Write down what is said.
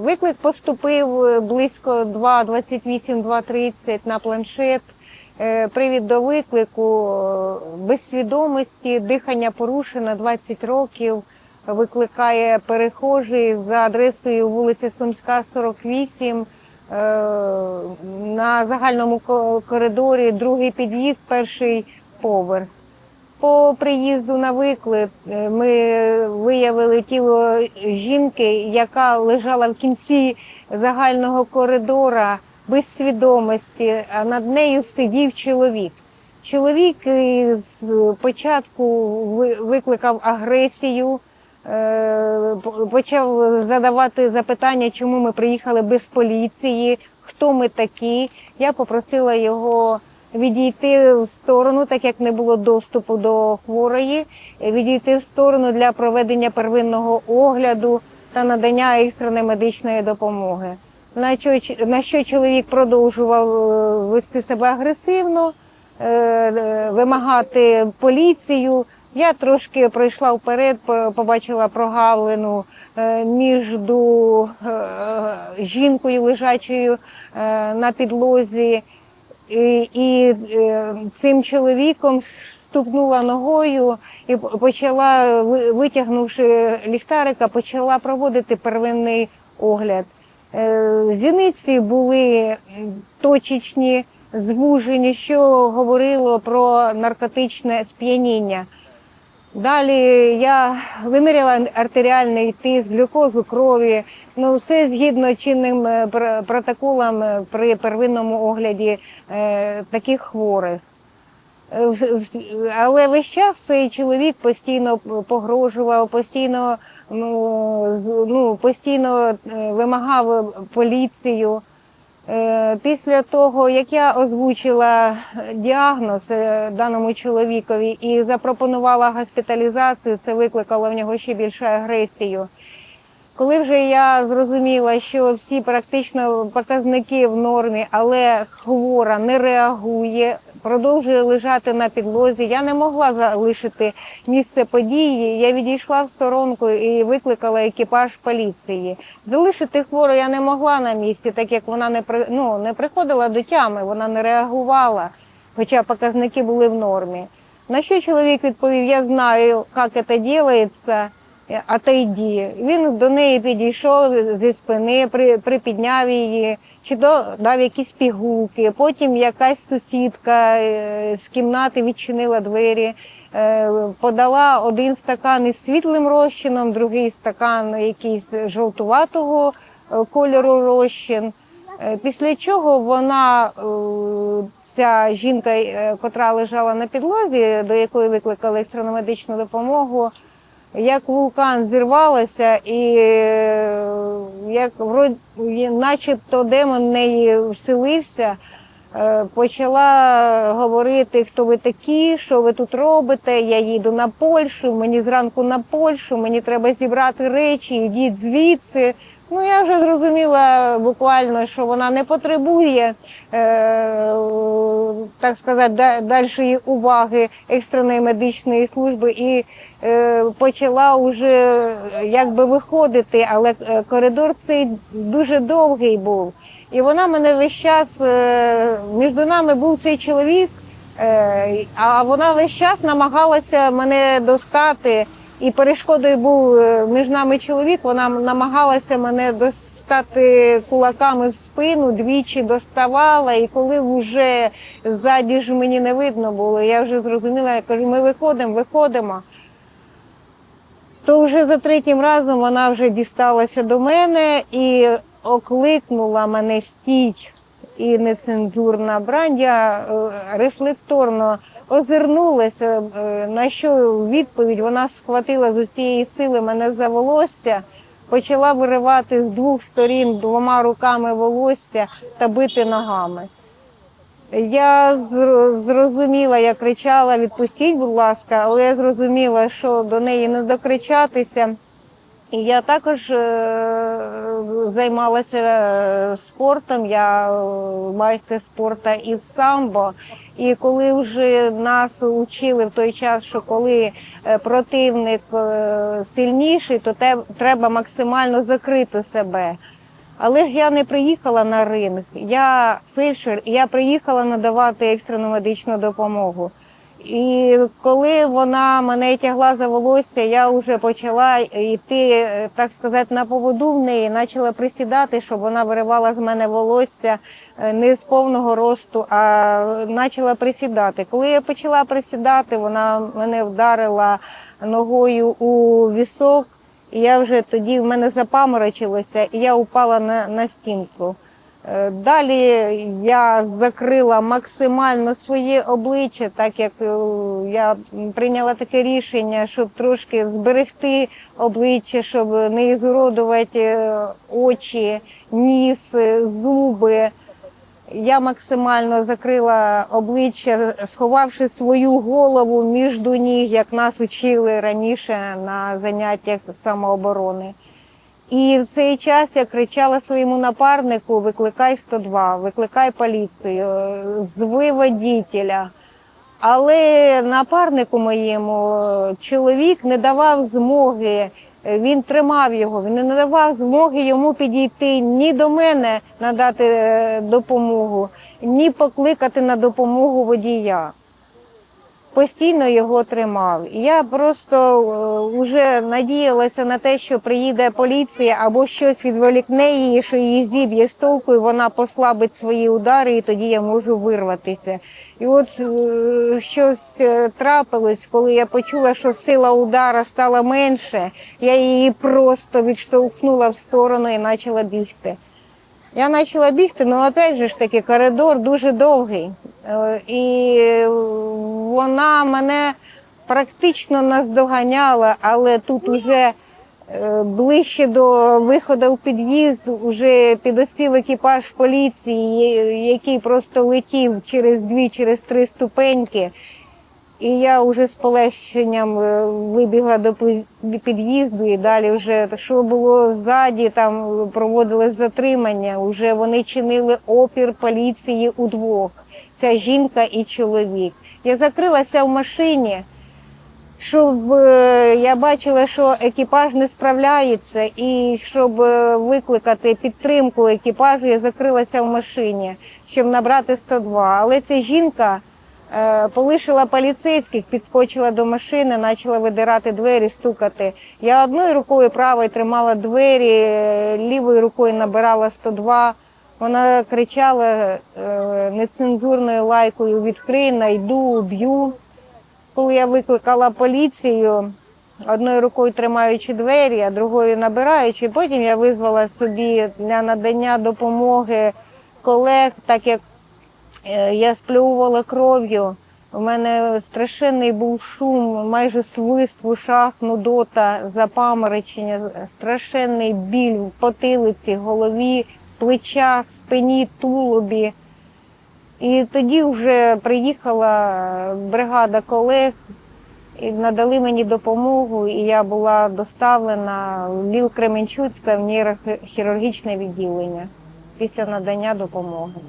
Виклик поступив е, близько 2.28-2.30 на планшет. Е, Привід до виклику е, без свідомості, дихання порушено 20 років. Викликає перехожий за адресою вулиця Сумська, 48. е, На загальному коридорі другий під'їзд, перший поверх. По приїзду на виклик е, ми виявили тіло жінки, яка лежала в кінці загального коридора без свідомості, а над нею сидів чоловік. Чоловік з початку викликав агресію, е, почав задавати запитання, чому ми приїхали без поліції, хто ми такі. Я попросила його відійти в сторону, так як не було доступу до хворої, відійти в сторону для проведення первинного огляду та надання екстреної медичної допомоги. На що, чоловік продовжував е, вести себе агресивно, е, е, вимагати поліцію. Я трошки пройшла вперед, побачила прогалину між жінкою лежачою на підлозі і, і е, цим чоловіком стукнула ногою і почала, витягнувши ліхтарика, почала проводити первинний огляд. Е, Зіниці були точечні, звужені, що говорило про наркотичне сп'яніння. Далі я виміряла артеріальний тиск, глюкозу крові. Ну, все згідно чинним е, пр- протоколам е, при первинному огляді е, таких хворих. Але весь час цей чоловік постійно погрожував, постійно, ну, ну, постійно вимагав поліцію. Е, Після того, як я озвучила діагноз е, даному чоловікові і запропонувала госпіталізацію, це викликало в нього ще більшу агресію. Коли вже я зрозуміла, що всі практично показники в нормі, але хвора не реагує, продовжує лежати на підлозі, я не могла залишити місце події. Я відійшла в сторонку і викликала екіпаж поліції. Залишити хвору я не могла на місці, так як вона не ну, не приходила до тями, вона не реагувала, хоча показники були в нормі. На що чоловік відповів: Я знаю, як це робиться. Отойди. Він до неї підійшов зі спини, при, припідняв її, чи до, дав якісь пігулки. Потім якась сусідка е, з кімнати відчинила двері, е, подала один стакан із світлим розчином, другий стакан якийсь жовтуватого е, кольору розчин. Після чого вона, ця жінка, котра лежала на підлозі, до якої викликали екстрену медичну допомогу, як вулкан зірвалася, і е, як вроді, начебто демон в неї вселився, е, почала говорити, хто ви такі, що ви тут робите. Я їду на Польщу, мені зранку на Польщу, мені треба зібрати речі, йдіть звідси. Ну я вже зрозуміла буквально, що вона не потребує, е, так сказати, да- дальшої уваги екстреної медичної служби і почала вже якби виходити, але е, коридор цей дуже довгий був. І вона мене весь час е, між нами був цей чоловік, е, а вона весь час намагалася мене достати. І перешкодою був е, між нами чоловік. Вона намагалася мене достати кулаками в спину, двічі доставала. І коли вже ззаді ж мені не видно було, я вже зрозуміла, я кажу, ми виходимо, виходимо. То вже за третім разом вона вже дісталася до мене і окликнула мене стій і нецензурна брань. Я е, рефлекторно озирнулася, е, на що відповідь вона схватила з усієї сили мене за волосся, почала виривати з двох сторін двома руками волосся та бити ногами. Я зр- зрозуміла, я кричала, відпустіть, будь ласка, але я зрозуміла, що до неї не докричатися. І я також е, займалася е, спортом, я е, майстер спорту із самбо. І коли вже нас учили в той час, що коли противник сильніший, то треба максимально закрити себе. Але ж я не приїхала на ринг, я фельдшер, я приїхала надавати екстрену медичну допомогу. І коли вона мене тягла за волосся, я вже почала йти, е, так сказати, на поводу в неї, почала присідати, щоб вона виривала з мене волосся е, не з повного росту, а почала присідати. Коли я почала присідати, вона мене вдарила ногою у вісок, і я вже тоді в мене запаморочилося, і я упала на, на стінку. Е, Далі я закрила максимально своє обличчя, так як е, я прийняла таке рішення, щоб трошки зберегти обличчя, щоб не ізуродувати е, очі, ніс, зуби. Я максимально закрила обличчя, сховавши свою голову між ніг, як нас учили раніше на заняттях самооборони. І в цей час я кричала своєму напарнику: викликай 102, викликай поліцію, зви водітеля. Але напарнику моєму чоловік не давав змоги, він тримав його, він не надавав змоги йому підійти ні до мене надати е, допомогу, ні покликати на допомогу водія постійно його тримав. Я просто вже надіялася на те, що приїде поліція або щось відволікне її, що її зіб'є з толку, і вона послабить свої удари, і тоді я можу вирватися. І от е, щось е, трапилось, коли я почула, що сила удара стала менше, я її просто відштовхнула в сторону і почала бігти. Я почала бігти, ну опять же ж таки коридор дуже довгий. Е, І вона мене практично наздоганяла, але тут уже е, ближче до виходу в під'їзд вже підоспів екіпаж поліції, який просто летів через дві, через три ступеньки. І я вже з полегшенням е, вибігла до під'їзду, і далі вже що було ззаді, там проводилось затримання. Вже вони чинили опір поліції удвох. Ця жінка і чоловік. Я закрилася в машині, щоб е, я бачила, що екіпаж не справляється, і щоб е, викликати підтримку екіпажу, я закрилася в машині, щоб набрати 102. Але ця жінка. Е, Полишила поліцейських, підскочила до машини, почала видирати двері, стукати. Я одною рукою правою тримала двері, е, лівою рукою набирала 102. Вона кричала е, нецензурною лайкою відкрий, найду, б'ю. Коли я викликала поліцію, одною рукою тримаючи двері, а другою набираючи, потім я визвала собі для надання допомоги колег, так як Я сплювала кров'ю. У мене страшенний був шум, майже свист в ушах, нудота, запаморочення, страшенний біль в потилиці, голові, плечах, спині, тулубі. І тоді вже приїхала бригада колег і надали мені допомогу, і я була доставлена в Ліл Кременчуцька в нейрохірургічне відділення після надання допомоги.